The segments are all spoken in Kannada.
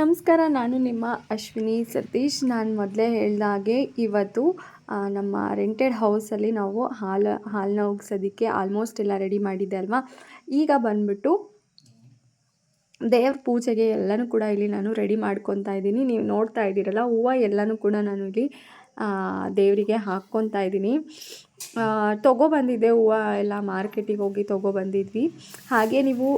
ನಮಸ್ಕಾರ, ನಾನು ನಿಮ್ಮ ಅಶ್ವಿನಿ ಸತೀಶ್. ನಾನು ಮೊದಲೇ ಹೇಳ್ದ ಹಾಗೆ ಇವತ್ತು ನಮ್ಮ ರೆಂಟೆಡ್ ಹೌಸಲ್ಲಿ ನಾವು ಹಾಲು ಹಾಲನ್ನ ಉಗ್ಸೋದಕ್ಕೆ ಆಲ್ಮೋಸ್ಟ್ ಎಲ್ಲ ರೆಡಿ ಮಾಡಿದ್ದೆ ಅಲ್ವಾ? ಈಗ ಬಂದ್ಬಿಟ್ಟು ದೇವ್ರ ಪೂಜೆಗೆ ಎಲ್ಲನೂ ಕೂಡ ಇಲ್ಲಿ ನಾನು ರೆಡಿ ಮಾಡ್ಕೊತಾ ಇದ್ದೀನಿ. ನೀವು ನೋಡ್ತಾ ಇದ್ದೀರಲ್ಲ, ಹೂವು ಎಲ್ಲನೂ ಕೂಡ ನಾನು ಇಲ್ಲಿ ದೇವರಿಗೆ ಹಾಕ್ಕೊತಾ ಇದ್ದೀನಿ. ತೊಗೊಬಂದಿದ್ದೆ ಹೂವು ಎಲ್ಲ ಮಾರ್ಕೆಟಿಗೆ ಹೋಗಿ ತೊಗೊಬಂದಿದ್ವಿ ಹಾಗೆ ನೀವು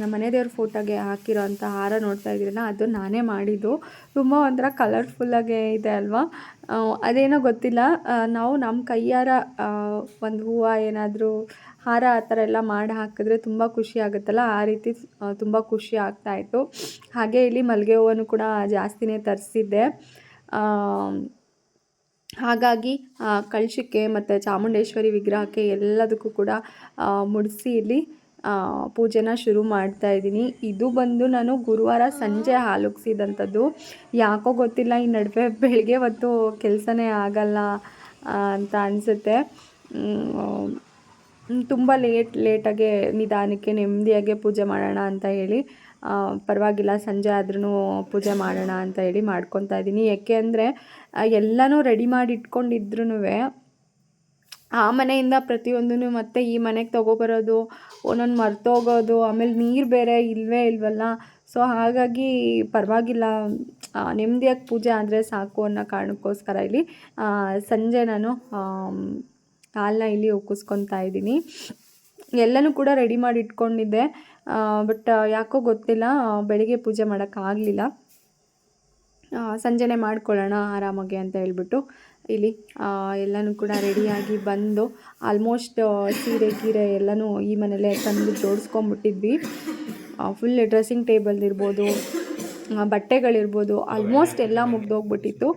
ನಮ್ಮ ಮನೆ ದೇವ್ರ ಫೋಟೋಗೆ ಹಾಕಿರೋ ಅಂಥ ಹಾರ ನೋಡ್ತಾ ಇದ್ದೀರಲ್ಲ, ಅದು ನಾನೇ ಮಾಡಿದ್ದು. ತುಂಬ ಒಂಥರ ಕಲರ್ಫುಲ್ಲಾಗೆ ಇದೆ ಅಲ್ವಾ? ಅದೇನೋ ಗೊತ್ತಿಲ್ಲ. ನಾವು ನಮ್ಮ ಕೈಯಾರ ಒಂದು ಹೂವು ಏನಾದರೂ ಹಾರ ಆ ಥರ ಎಲ್ಲ ಮಾಡಿ ಹಾಕಿದ್ರೆ ತುಂಬ ಖುಷಿ ಆಗುತ್ತಲ್ಲ? ಆ ರೀತಿ ತುಂಬ ಖುಷಿ ಆಗ್ತಾಯಿತ್ತು ಹಾಗೆ ಇಲ್ಲಿ ಮಲ್ಲಿಗೆ ಹೂವನ್ನು ಕೂಡ ಜಾಸ್ತಿನೇ ತರಿಸಿದ್ದೆ. ಹಾಗಾಗಿ ಕಳಶಕ್ಕೆ ಮತ್ತು ಚಾಮುಂಡೇಶ್ವರಿ ವಿಗ್ರಹಕ್ಕೆ ಎಲ್ಲದಕ್ಕೂ ಕೂಡ ಮುಡಿಸಿ ಇಲ್ಲಿ ಪೂಜೆನ ಶುರು ಮಾಡ್ತಾ ಇದ್ದೀನಿ. ಇದು ಬಂದು ನಾನು ಗುರುವಾರ ಸಂಜೆ ಹಾಲುಗ್ಸಿದಂಥದ್ದು. ಯಾಕೋ ಗೊತ್ತಿಲ್ಲ, ಈ ನಡುವೆ ಬೆಳಗ್ಗೆ ಹೊತ್ತು ಕೆಲಸನೇ ಆಗಲ್ಲ ಅಂತ ಅನಿಸುತ್ತೆ. ತುಂಬ ಲೇಟ್, ಲೇಟಾಗೆ ನಿಧಾನಕ್ಕೆ ನೆಮ್ಮದಿಯಾಗೆ ಪೂಜೆ ಮಾಡೋಣ ಅಂತ ಹೇಳಿ ಪರವಾಗಿಲ್ಲ, ಸಂಜೆ ಆದ್ರೂ ಪೂಜೆ ಮಾಡೋಣ ಅಂತ ಹೇಳಿ ಮಾಡ್ಕೊತಾ ಇದ್ದೀನಿ. ಯಾಕೆ ಅಂದರೆ ಎಲ್ಲನೂ ರೆಡಿ ಮಾಡಿ ಇಟ್ಕೊಂಡಿದ್ರೂ ಆ ಮನೆಯಿಂದ ಪ್ರತಿಯೊಂದೂ ಮತ್ತೆ ಈ ಮನೆಗೆ ತೊಗೊಬರೋದು, ಒಂದೊಂದು ಮರ್ತೋಗೋದು, ಆಮೇಲೆ ನೀರು ಬೇರೆ ಇಲ್ಲವೇ ಇಲ್ವಲ್ಲ? ಸೊ, ಹಾಗಾಗಿ ಪರವಾಗಿಲ್ಲ. ನೆಮ್ಮದಿಯಾಗಿ ಪೂಜೆ ಆದರೆ ಸಾಕು ಅನ್ನೋ ಕಾರಣಕ್ಕೋಸ್ಕರ ಇಲ್ಲಿ ಸಂಜೆ ನಾನು ಹಾಲನ್ನ ಇಲ್ಲಿ ಉಕ್ಕಿಸ್ಕೊತಾ ಇದ್ದೀನಿ. ಎಲ್ಲನೂ ಕೂಡ ರೆಡಿ ಮಾಡಿ ಇಟ್ಕೊಂಡಿದ್ದೆ ಬಟ್ ಯಾಕೋ ಗೊತ್ತಿಲ್ಲ ಬೆಳಿಗ್ಗೆ ಪೂಜೆ ಮಾಡೋಕ್ಕಾಗಲಿಲ್ಲ ಸಂಜೆನೆ ಮಾಡ್ಕೊಳ್ಳೋಣ ಆರಾಮಾಗಿ ಅಂತ ಹೇಳ್ಬಿಟ್ಟು ಇಲ್ಲಿ ಎಲ್ಲನೂ ಕೂಡ ರೆಡಿಯಾಗಿ ಬಂದು ಆಲ್ಮೋಸ್ಟ್ ಸೀರೆ ಗೀರೆ ಎಲ್ಲನೂ ಈ ಮನೇಲೇ ತಂದು ಜೋಡಿಸ್ಕೊಂಬಿಟ್ಟಿದ್ವಿ ಫುಲ್ ಡ್ರೆಸ್ಸಿಂಗ್ ಟೇಬಲ್ ಇರ್ಬೋದು ಬಟ್ಟೆಗಳಿರ್ಬೋದು ಆಲ್ಮೋಸ್ಟ್ ಎಲ್ಲ ಮುಗ್ದೋಗ್ಬಿಟ್ಟಿತ್ತು.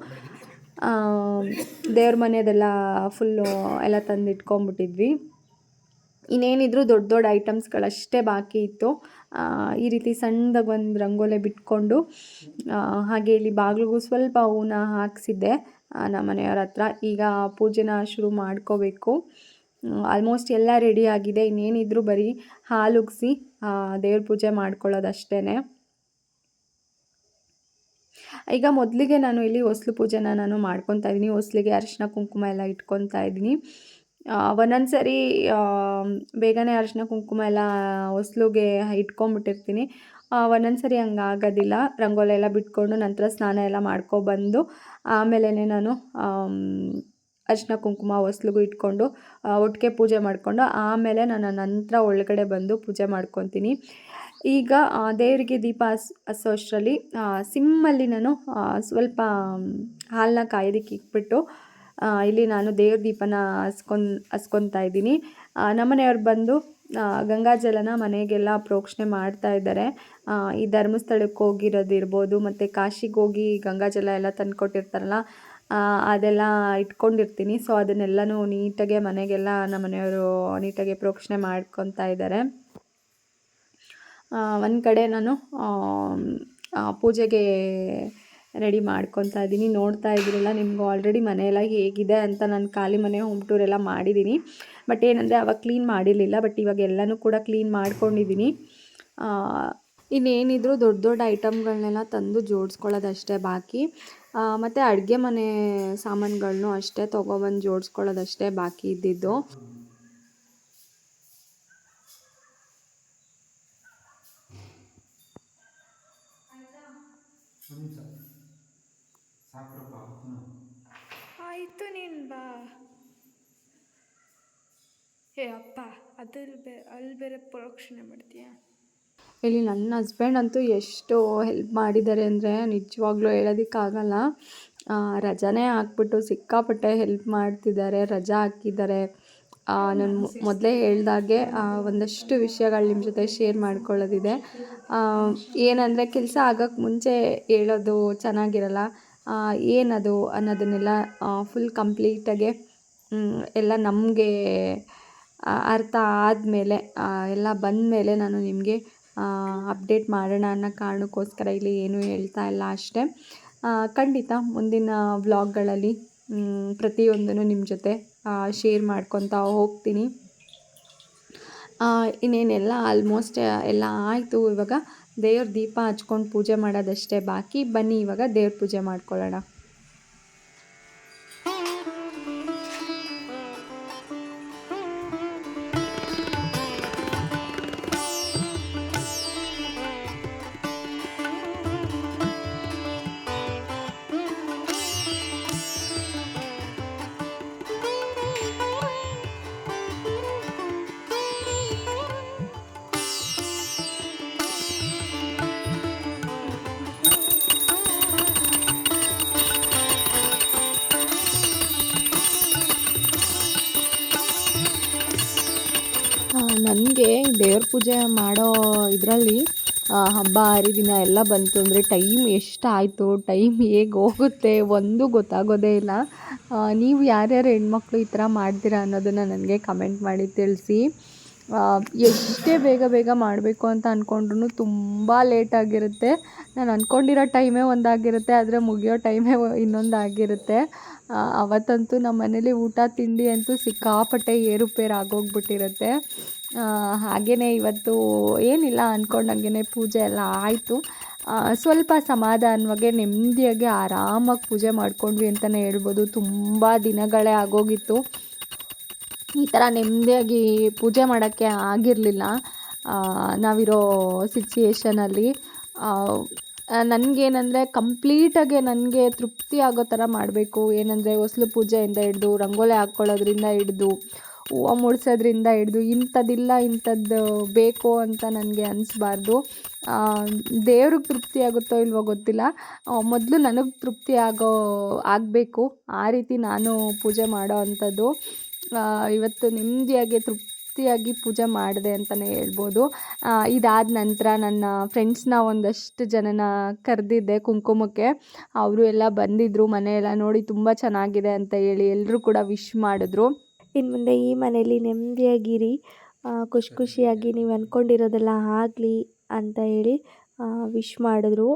ದೇವ್ರ ಮನೆಯದೆಲ್ಲ ಫುಲ್ಲು ಎಲ್ಲ ತಂದು ಇಟ್ಕೊಂಬಿಟ್ಟಿದ್ವಿ ಇನ್ನೇನಿದ್ರು ದೊಡ್ಡ ದೊಡ್ಡ ಐಟಮ್ಸ್ಗಳಷ್ಟೇ ಬಾಕಿ ಇತ್ತು. ಈ ರೀತಿ ಸಣ್ಣದಾಗಿ ಒಂದು ರಂಗೋಲೆ ಬಿಟ್ಕೊಂಡು ಹಾಗೆ ಇಲ್ಲಿ ಬಾಗಿಲಿಗೂ ಸ್ವಲ್ಪ ಹೂನ ಹಾಕ್ಸಿದ್ದೆ ನಮ್ಮ ಮನೆಯವ್ರ ಹತ್ರ. ಈಗ ಪೂಜೆನ ಶುರು ಮಾಡ್ಕೋಬೇಕು. ಆಲ್ಮೋಸ್ಟ್ ಎಲ್ಲ ರೆಡಿ ಆಗಿದೆ. ಇನ್ನೇನಿದ್ರು ಬರೀ ಹಾಲು ಉಗ್ಸಿ ದೇವ್ರ ಪೂಜೆ ಮಾಡ್ಕೊಳ್ಳೋದಷ್ಟೇ ಈಗ ಮೊದಲಿಗೆ ನಾನು ಇಲ್ಲಿ ಹೊಸ್ಲು ಪೂಜೆನ ನಾನು ಮಾಡ್ಕೊತಾ ಇದ್ದೀನಿ. ಹೊಸ್ಲಿಗೆ ಅರಿಶಿನ ಕುಂಕುಮ ಎಲ್ಲ ಇಟ್ಕೊತಾ ಇದ್ದೀನಿ. ಒಂದೊಂದು ಸರಿ ಬೇಗನೆ ಅರಿಶಿನ ಕುಂಕುಮ ಎಲ್ಲ ಹೊಸ್ಲಿಗೆ ಇಟ್ಕೊಂಬಿಟ್ಟಿರ್ತೀನಿ ಒಂದೊಂದು ಸರಿ ಹಂಗೆ ಆಗೋದಿಲ್ಲ ರಂಗೋಲಿ ಎಲ್ಲ ಬಿಟ್ಕೊಂಡು ನಂತರ ಸ್ನಾನ ಎಲ್ಲ ಮಾಡ್ಕೊಬಂದು ಆಮೇಲೆ ನಾನು ಅರಿಶಿನ ಕುಂಕುಮ ಹೊಸ್ಲಿಗೂ ಇಟ್ಕೊಂಡು ಒಟ್ಟಿಗೆ ಪೂಜೆ ಮಾಡಿಕೊಂಡು, ಆಮೇಲೆ ನಾನು ನಂತರ ಒಳಗಡೆ ಬಂದು ಪೂಜೆ ಮಾಡ್ಕೊತೀನಿ. ಈಗ ದೇವರಿಗೆ ದೀಪ ಹಸ್ ಹಚ್ಚೋ ಅಷ್ಟರಲ್ಲಿ ಸಿಮ್ಮಲ್ಲಿ ನಾನು ಸ್ವಲ್ಪ ಹಾಲನ್ನ ಕಾಯೋದಕ್ಕೆ ಇಟ್ಬಿಟ್ಟು ಇಲ್ಲಿ ನಾನು ದೇವ್ರ ದೀಪನ ಹಸ್ಕೊಂಡ್, ಹಸ್ಕೊತಾ ಇದ್ದೀನಿ. ನಮ್ಮ ನಮ್ಮನೆಯವ್ರು ಬಂದು ಗಂಗಾಜಲನ ಮನೆಗೆಲ್ಲ ಪ್ರೋಕ್ಷಣೆ ಮಾಡ್ತಾ ಇದ್ದಾರೆ. ಈ ಧರ್ಮಸ್ಥಳಕ್ಕೆ ಹೋಗಿರೋದಿರ್ಬೋದು ಮತ್ತು ಕಾಶಿಗೆ ಹೋಗಿ ಗಂಗಾಜಲ ಎಲ್ಲ ತಂದುಕೊಟ್ಟಿರ್ತಾರಲ್ಲ ಅದೆಲ್ಲ ಇಟ್ಕೊಂಡಿರ್ತೀನಿ. ಸೊ ಅದನ್ನೆಲ್ಲನೂ ನೀಟಾಗೆ ಮನೆಗೆಲ್ಲ ನಮ್ಮನೆಯವರು ನೀಟಾಗೆ ಪ್ರೋಕ್ಷಣೆ ಮಾಡ್ಕೊತಾ ಇದ್ದಾರೆ. ಒಂದು ಕಡೆ ನಾನು ಪೂಜೆಗೆ ರೆಡಿ ಮಾಡ್ಕೊತಾ ಇದ್ದೀನಿ. ನೋಡ್ತಾ ಇದ್ದೀರಲ್ಲ, ನಿಮ್ಗೆ ಆಲ್ರೆಡಿ ಮನೆಯೆಲ್ಲ ಹೇಗಿದೆ ಅಂತ ನಾನು ಖಾಲಿ ಮನೆ ಹೋಮ್ ಟೂರ್ ಎಲ್ಲ ಮಾಡಿದ್ದೀನಿ. ಬಟ್ ಏನಂದರೆ ಅವಾಗ ಕ್ಲೀನ್ ಮಾಡಿರಲಿಲ್ಲ ಬಟ್ ಇವಾಗ ಎಲ್ಲನೂ ಕೂಡ ಕ್ಲೀನ್ ಮಾಡ್ಕೊಂಡಿದ್ದೀನಿ. ಇನ್ನೇನಿದ್ರು ದೊಡ್ಡ ದೊಡ್ಡ ಐಟಮ್ಗಳನ್ನೆಲ್ಲ ತಂದು ಜೋಡಿಸ್ಕೊಳ್ಳೋದಷ್ಟೇ ಬಾಕಿ. ಮತ್ತು ಅಡುಗೆ ಮನೆ ಸಾಮಾನುಗಳನ್ನು ಅಷ್ಟೇ ತೊಗೊಬಂದು ಜೋಡಿಸ್ಕೊಳ್ಳೋದಷ್ಟೇ ಬಾಕಿ ಇದ್ದಿದ್ದು. ನೀನು ಏ ಅಪ್ಪ ಅದ್ರಲ್ಲಿ ಬೇ ಅಲ್ಲಿ ಬೇರೆ ಪ್ರೋಕ್ಷಣೆ ಮಾಡ್ತೀಯ? ಇಲ್ಲಿ ನನ್ನ ಹಸ್ಬೆಂಡ್ ಅಂತೂ ಎಷ್ಟು ಹೆಲ್ಪ್ ಮಾಡಿದ್ದಾರೆ ಅಂದರೆ ನಿಜವಾಗ್ಲೂ ಹೇಳೋದಕ್ಕಾಗಲ್ಲ. ರಜಾನೇ ಹಾಕ್ಬಿಟ್ಟು ಸಿಕ್ಕಾಪಟ್ಟೆ ಹೆಲ್ಪ್ ಮಾಡ್ತಿದ್ದಾರೆ, ರಜಾ ಹಾಕಿದ್ದಾರೆ. ನಾನು ಮೊದಲೇ ಹೇಳ್ದಾಗೆ ಒಂದಷ್ಟು ವಿಷಯಗಳು ನಿಮ್ಮ ಜೊತೆ ಶೇರ್ ಮಾಡ್ಕೊಳ್ಳೋದಿದೆ. ಏನಂದರೆ ಕೆಲಸ ಆಗೋಕ್ಕೆ ಮುಂಚೆ ಹೇಳೋದು ಚೆನ್ನಾಗಿರಲ್ಲ. ಏನದು ಅನ್ನೋದನ್ನೆಲ್ಲ ಫುಲ್ ಕಂಪ್ಲೀಟಾಗೆ ಎಲ್ಲ ನಮಗೆ ಅರ್ಥ ಆದಮೇಲೆ ಎಲ್ಲ ಬಂದಮೇಲೆ ನಾನು ನಿಮಗೆ ಅಪ್ಡೇಟ್ ಮಾಡೋಣ ಅನ್ನೋ ಕಾರಣಕ್ಕೋಸ್ಕರ ಇಲ್ಲಿ ಏನೂ ಹೇಳ್ತಾ ಇಲ್ಲ ಅಷ್ಟೇ. ಖಂಡಿತ ಮುಂದಿನ ವ್ಲಾಗ್ಗಳಲ್ಲಿ ಪ್ರತಿಯೊಂದನ್ನು ನಿಮ್ಮ ಜೊತೆ ಶೇರ್ ಮಾಡ್ಕೊತಾ ಹೋಗ್ತೀನಿ. ಇನ್ನೇನೆಲ್ಲ ಆಲ್ಮೋಸ್ಟ್ ಎಲ್ಲ ಆಯಿತು ಇವಾಗ. ದೇವ್ರ ದೀಪ ಹಚ್ಕೊಂಡು ಪೂಜೆ ಮಾಡೋದಷ್ಟೇ. ಬಾಕಿ ಬನ್ನಿ ಇವಾಗ ದೇವ್ರ ಪೂಜೆ ಮಾಡ್ಕೊಳ್ಳೋಣ. ದೇವ್ರ ಪೂಜೆ ಮಾಡೋ ಇದರಲ್ಲಿ ಹಬ್ಬ ಹರಿದಿನ ಎಲ್ಲ ಬಂತು ಅಂದರೆ ಟೈಮ್ ಎಷ್ಟಾಯಿತು, ಟೈಮ್ ಹೇಗೆ ಹೋಗುತ್ತೆ ಒಂದು ಗೊತ್ತಾಗೋದೇ ಇಲ್ಲ. ನೀವು ಯಾರ್ಯಾರು ಹೆಣ್ಮಕ್ಳು ಈ ಥರ ಮಾಡ್ತೀರಾ ಅನ್ನೋದನ್ನು ನನಗೆ ಕಮೆಂಟ್ ಮಾಡಿ ತಿಳಿಸಿ. ಎಷ್ಟೇ ಬೇಗ ಬೇಗ ಮಾಡಬೇಕು ಅಂತ ಅಂದ್ಕೊಂಡ್ರು ತುಂಬ ಲೇಟಾಗಿರುತ್ತೆ ನಾನು ಅಂದ್ಕೊಂಡಿರೋ ಟೈಮೇ ಒಂದಾಗಿರುತ್ತೆ, ಆದರೆ ಮುಗಿಯೋ ಟೈಮೇ ಇನ್ನೊಂದು ಆಗಿರುತ್ತೆ ಅವತ್ತಂತೂ ನಮ್ಮ ಮನೇಲಿ ಊಟ, ತಿಂಡಿ ಅಂತೂ ಸಿಕ್ಕಾಪಟ್ಟೆ ಏರುಪೇರು ಆಗೋಗ್ಬಿಟ್ಟಿರುತ್ತೆ ಹಾಗೆಯೇ ಇವತ್ತು ಏನಿಲ್ಲ ಅಂದ್ಕೊಂಡಂಗೆ ಪೂಜೆ ಎಲ್ಲ ಆಯಿತು. ಸ್ವಲ್ಪ ಸಮಾಧಾನವಾಗಿ ನೆಮ್ಮದಿಯಾಗಿ ಆರಾಮಾಗಿ ಪೂಜೆ ಮಾಡ್ಕೊಂಡ್ವಿ ಅಂತಲೇ ಹೇಳ್ಬೋದು. ತುಂಬ ದಿನಗಳೇ ಆಗೋಗಿತ್ತು. ಈ ಥರ ನೆಮ್ಮದಿಯಾಗಿ ಪೂಜೆ ಮಾಡೋಕ್ಕೆ ಆಗಿರಲಿಲ್ಲ. ನಾವಿರೋ ಸಿಚುಯೇಷನಲ್ಲಿ ನನಗೇನಂದರೆ ಕಂಪ್ಲೀಟಾಗಿ ನನಗೆ ತೃಪ್ತಿ ಆಗೋ ಥರ ಮಾಡಬೇಕು. ಏನಂದರೆ ಹೊಸ್ಲು ಪೂಜೆಯಿಂದ ಹಿಡ್ದು, ರಂಗೋಲಿ ಹಾಕ್ಕೊಳ್ಳೋದ್ರಿಂದ ಹಿಡ್ದು ಹೂವು ಮುಡ್ಸೋದ್ರಿಂದ ಹಿಡ್ದು ಇಂಥದ್ದಿಲ್ಲ, ಇಂಥದ್ದು ಬೇಕು ಅಂತ ನನಗೆ ಅನಿಸ್ಬಾರ್ದು. ದೇವ್ರಿಗೆ ತೃಪ್ತಿ ಆಗುತ್ತೋ ಇಲ್ವೋ ಗೊತ್ತಿಲ್ಲ. ಮೊದಲು ನನಗೆ ತೃಪ್ತಿ ಆಗೋ, ಆಗಬೇಕು. ಆ ರೀತಿ ನಾನು ಪೂಜೆ ಮಾಡೋ ಅಂಥದ್ದು. ಇವತ್ತು ನೆಮ್ಮದಿಯಾಗಿ, ತೃಪ್ತಿಯಾಗಿ ಪೂಜೆ ಮಾಡಿದೆ ಅಂತಲೇ ಹೇಳ್ಬೋದು. ಇದಾದ ನಂತರ ನನ್ನ ಫ್ರೆಂಡ್ಸ್ನ ಒಂದಷ್ಟು ಜನನ ಕರೆದಿದ್ದೆ ಕುಂಕುಮಕ್ಕೆ. ಅವರು ಎಲ್ಲ ಬಂದಿದ್ದರು ಮನೆಯೆಲ್ಲ ನೋಡಿ ತುಂಬ ಚೆನ್ನಾಗಿದೆ ಅಂತ ಹೇಳಿ ಎಲ್ಲರೂ ಕೂಡ ವಿಶ್ ಮಾಡಿದ್ರು. ಇನ್ನು ಮುಂದೆ ಈ ಮನೆಯಲ್ಲಿ ನೆಮ್ಮದಿಯಾಗಿರಿ. ಖುಷಿ ಖುಷಿಯಾಗಿ ನೀವು ಅಂದ್ಕೊಂಡಿರೋದೆಲ್ಲ ಆಗಲಿ ಅಂತ ಹೇಳಿ ವಿಶ್ ಮಾಡಿದ್ರು.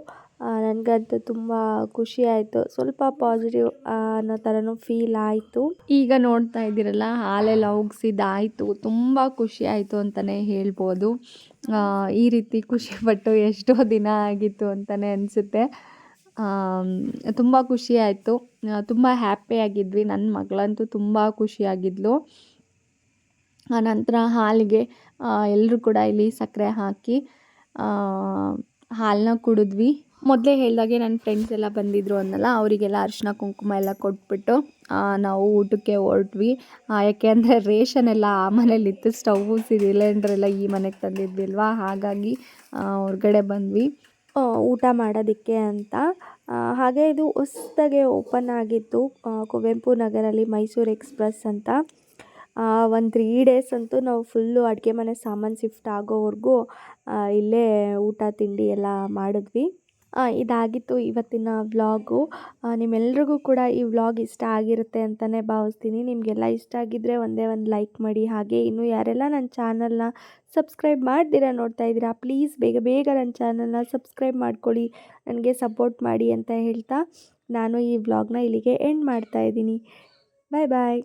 ನನಗಂತೂ ತುಂಬ ಖುಷಿ ಆಯಿತು. ಸ್ವಲ್ಪ ಪಾಸಿಟಿವ್ ಅನ್ನೋ ಥರನೂ ಫೀಲ್ ಆಯಿತು. ಈಗ ನೋಡ್ತಾ ಇದ್ದೀರಲ್ಲ ಹಾಲೆಲ್ಲ ಒಗ್ಸಿದ್ದಾಯಿತು ತುಂಬ ಖುಷಿ ಆಯಿತು ಅಂತಲೇ ಹೇಳ್ಬೋದು. ಈ ರೀತಿ ಖುಷಿಪಟ್ಟು ಎಷ್ಟೋ ದಿನ ಆಗಿತ್ತು ಅಂತಲೇ ಅನಿಸುತ್ತೆ. ತುಂಬ ಖುಷಿ ಆಯಿತು. ತುಂಬ ಹ್ಯಾಪಿಯಾಗಿದ್ವಿ ನನ್ನ ಮಗಳಂತೂ ತುಂಬ ಖುಷಿಯಾಗಿದ್ಲು ಆನಂತರ ಹಾಲಿಗೆ ಎಲ್ಲರೂ ಕೂಡ ಇಲ್ಲಿ ಸಕ್ಕರೆ ಹಾಕಿ ಹಾಲನ್ನ ಕುಡಿದ್ವಿ. ಮೊದಲೇ ಹೇಳಿದಾಗೆ ನನ್ನ ಫ್ರೆಂಡ್ಸ್ ಎಲ್ಲ ಬಂದಿದ್ರು ಅನ್ನಲ್ಲ, ಅವರಿಗೆಲ್ಲ ಅರಿಶಿನ, ಕುಂಕುಮ ಎಲ್ಲ ಕೊಟ್ಬಿಟ್ಟು ನಾವು ಊಟಕ್ಕೆ ಹೊರಟ್ವಿ. ಯಾಕೆ ಅಂದರೆ ರೇಷನ್ ಎಲ್ಲ ಆ ಮನೇಲಿತ್ತು. ಸಿಲಿಂಡರ್ ಎಲ್ಲ ಈ ಮನೆಗೆ ತಂದಿದ್ವಿ ಅಲ್ವಾ? ಹಾಗಾಗಿ ಹೊರಗಡೆ ಬಂದ್ವಿ. ಊಟ ಮಾಡೋದಕ್ಕೆ ಅಂತ. ಹಾಗೆ ಇದು ಹೊಸ್ದಾಗೆ ಓಪನ್ ಆಗಿತ್ತು ಕುವೆಂಪು ನಗರಲ್ಲಿ ಮೈಸೂರು ಎಕ್ಸ್ಪ್ರೆಸ್ ಅಂತ. ಒಂದು ತ್ರೀ ಡೇಸ್ ಅಂತೂ ನಾವು ಫುಲ್ಲು ಅಡುಗೆ ಮನೆ ಸಾಮಾನು ಶಿಫ್ಟ್ ಆಗೋವರೆಗೂ ಇಲ್ಲೇ ಊಟ, ತಿಂಡಿ ಎಲ್ಲ ಮಾಡಿದ್ವಿ. ಇದಾಗಿತ್ತು ಇವತ್ತಿನ ವ್ಲಾಗು. ನಿಮ್ಮೆಲ್ರಿಗೂ ಕೂಡ ಈ ವ್ಲಾಗ್ ಇಷ್ಟ ಆಗಿರುತ್ತೆ ಅಂತಲೇ ಭಾವಿಸ್ತೀನಿ. ನಿಮಗೆಲ್ಲ ಇಷ್ಟ ಆಗಿದ್ದರೆ ಒಂದೇ ಒಂದು ಲೈಕ್ ಮಾಡಿ. ಹಾಗೆ ಇನ್ನು ಯಾರೆಲ್ಲ ನನ್ನ ಚಾನಲ್ನ ಸಬ್ಸ್ಕ್ರೈಬ್ ಮಾಡ್ದಿರ ನೋಡ್ತಾ ಇದ್ದೀರಾ, ಪ್ಲೀಸ್ ಬೇಗ ಬೇಗ ನನ್ನ ಚಾನಲ್ನ ಸಬ್ಸ್ಕ್ರೈಬ್ ಮಾಡ್ಕೊಳ್ಳಿ. ನನಗೆ ಸಪೋರ್ಟ್ ಮಾಡಿ ಅಂತ ಹೇಳ್ತಾ ನಾನು ಈ ವ್ಲಾಗ್ನ ಇಲ್ಲಿಗೆ ಎಂಡ್ ಮಾಡ್ತಾ ಇದ್ದೀನಿ. ಬಾಯ್ ಬಾಯ್.